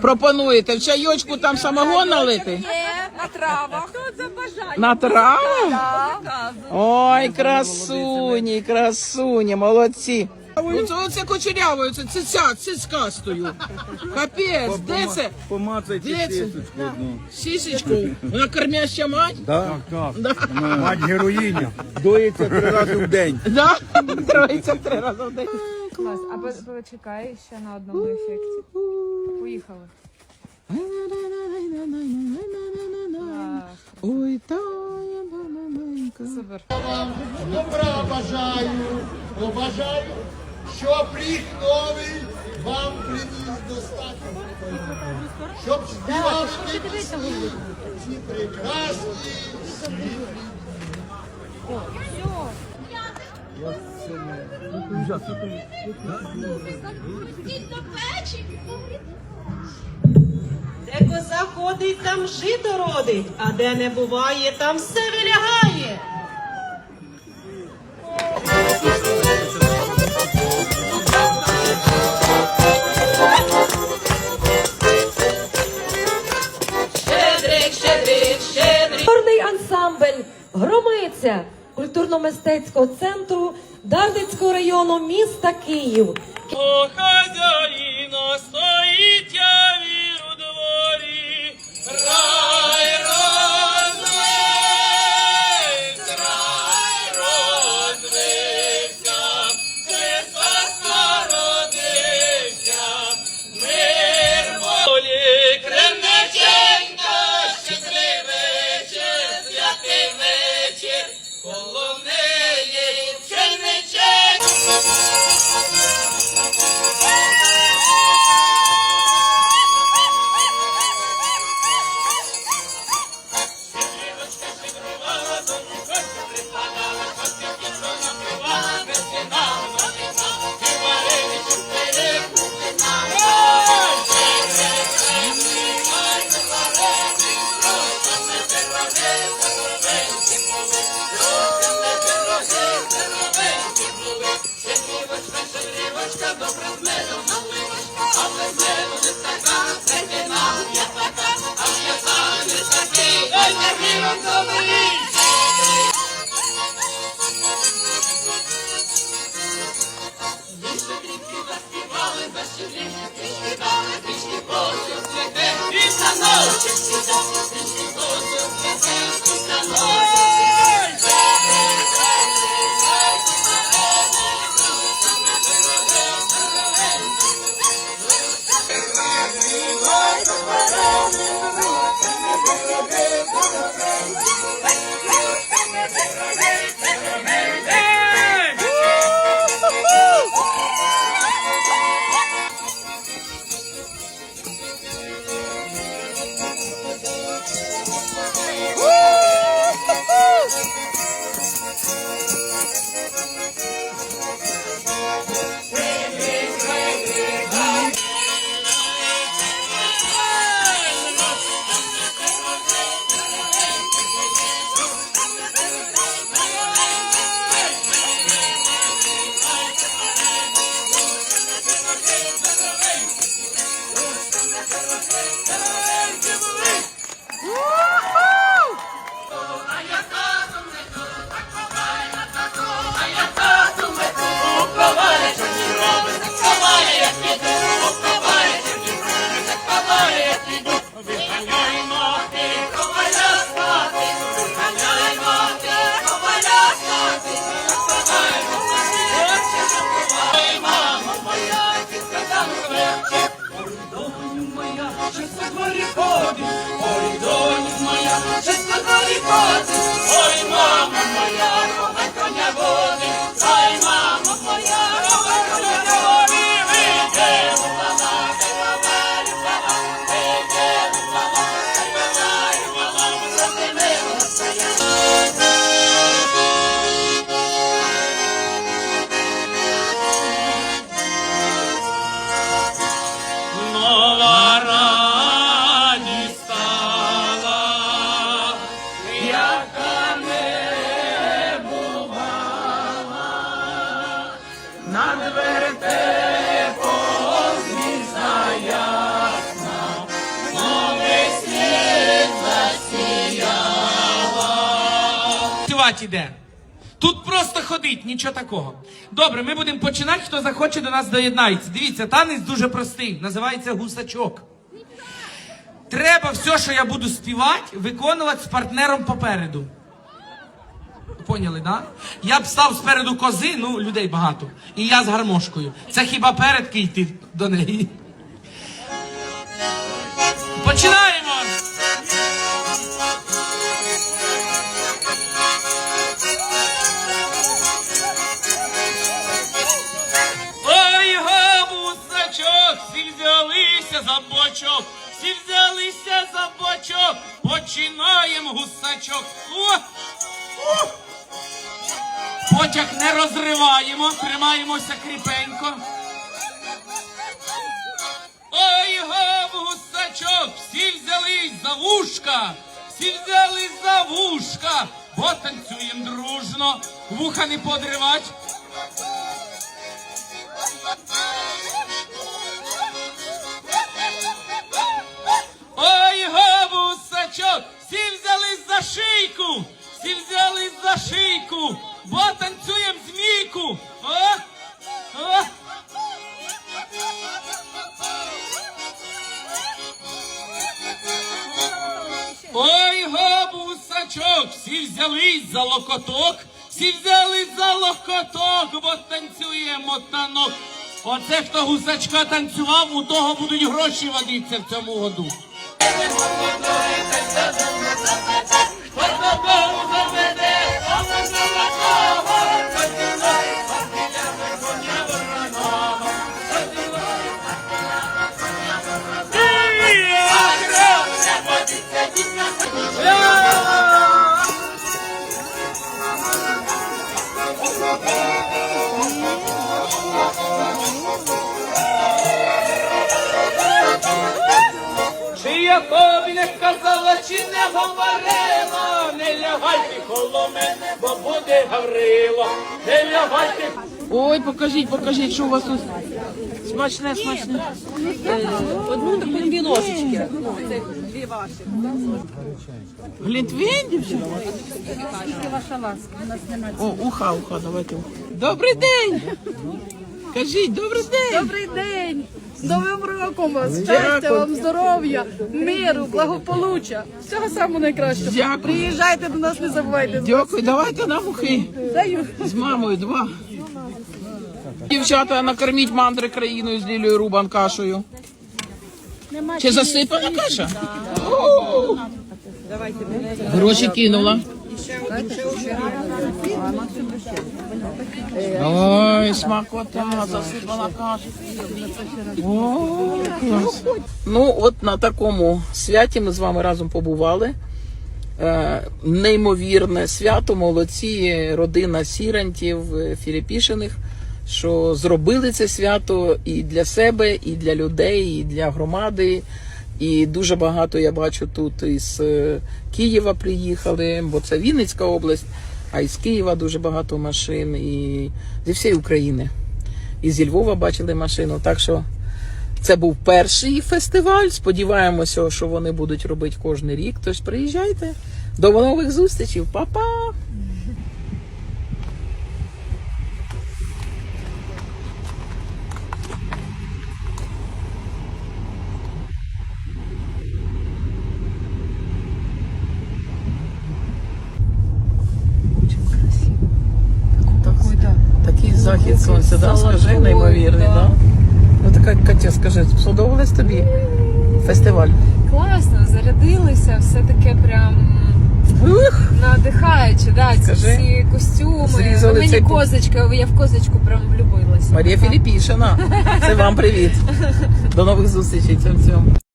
пропонуєте? В чайочку там самогон налити? Є на травах. Хто це бажає? На травах? Ой, красуні, красуні, молодці. Оце, оце кучерявою, це циця, цицька стою. Капець, де це? Помацайте Де це? сісочку одну. Сісечку. Вона кормяща мать? Да? Да. Мать героїня. Доїться три рази в день. Да? Троїться три рази в день. Клас. А по- почекай ще на одному ефекті. Поїхали. Ой, тая маленька. Супер. добра бажаю, побажаю, щоб рік новий вам приніс достатньо. Щоб співашки ці прекрасні Де коза ходить, там жито родить, а де не буває, там все вилягає. Щедрик, щедрик, щедрик. Хорний ансамбль Громиця культурно-мистецького центру Дарницького району міста Київ. О, хазяїна стоїть Вічки заспівали, без щепління, пічки дали, пічки полосю. Ой, На надверте позмізна ясна, новий світ засіяла. Співати іде. Тут просто ходить, нічого такого. Добре, ми будемо починати, хто захоче до нас доєднається. Дивіться, танець дуже простий, називається гусачок. Треба все, що я буду співати, виконувати з партнером попереду. Поняли, да? Я б став спереду кози, ну людей багато. І я з гармошкою. Це хіба передки йти до неї? Починаємо! Ой, гамусачок, всі взялися за бочок, всі взялися за бочок, починаємо гусачок. О! Потяг не розриваємо, тримаємося кріпенько. Ой, гусачок, всі взялись за вушка, всі взялись за вушка, бо танцюєм дружно, вуха не подривать. Ой, гавусачок, всі взялись за шийку, всі взялись за шийку, бо танцюєм змійку. О! О! Ой, габусачок, всі взялись за локоток, всі взялись за локоток, бо танцюємо танок. Оце хто гусачка танцював, у того будуть гроші водитися в цьому году. Хто Чи не казала, чи не говорила, не лягайте коло мене, бо буде Гаврило, не лягайте. Ой, покажіть, покажіть, що у вас тут смачне, смачне. Одну таку дві ложечки. Глінтвейн, дівчата? О, уха, уха, давайте. Добрий день! Кажіть, добрий день! Добрий день! З Новим роком вас! Щастя вам, здоров'я, миру, благополуччя! Всього самого найкращого! Дякую. Приїжджайте до нас, не забувайте. Дякую, давайте нам ухи. Даю. З мамою два. Дівчата, накорміть мандри країною з Лілією Рубан кашею. Чи засипана каша? Гроші кинула. Ой, смакота, засипана каша. Ну, от на такому святі ми з вами разом побували. Е, неймовірне свято, молодці, родина Сірантів, е, Філіпішиних, що зробили це свято і для себе, і для людей, і для громади. І дуже багато я бачу тут із е, Києва приїхали, бо це Вінницька область, а із Києва дуже багато машин, і зі всієї України. І зі Львова бачили машину. Так що це був перший фестиваль. Сподіваємося, що вони будуть робити кожен рік. Тож приїжджайте. До нових зустрічей. Па-па! Сонця, да, скажи, неймовірний, да? Ну така Катя, скажи, сподобалось тобі фестиваль? Класно, зарядилися, все таке прям Ух! надихаюче. Да, ці Скажи. всі костюми. Зрізали Ви мені цей козочка, я в козочку прям влюбилася. Марія Філіпішина. Це вам привіт. До нових зустрічей. Цьом-цьом.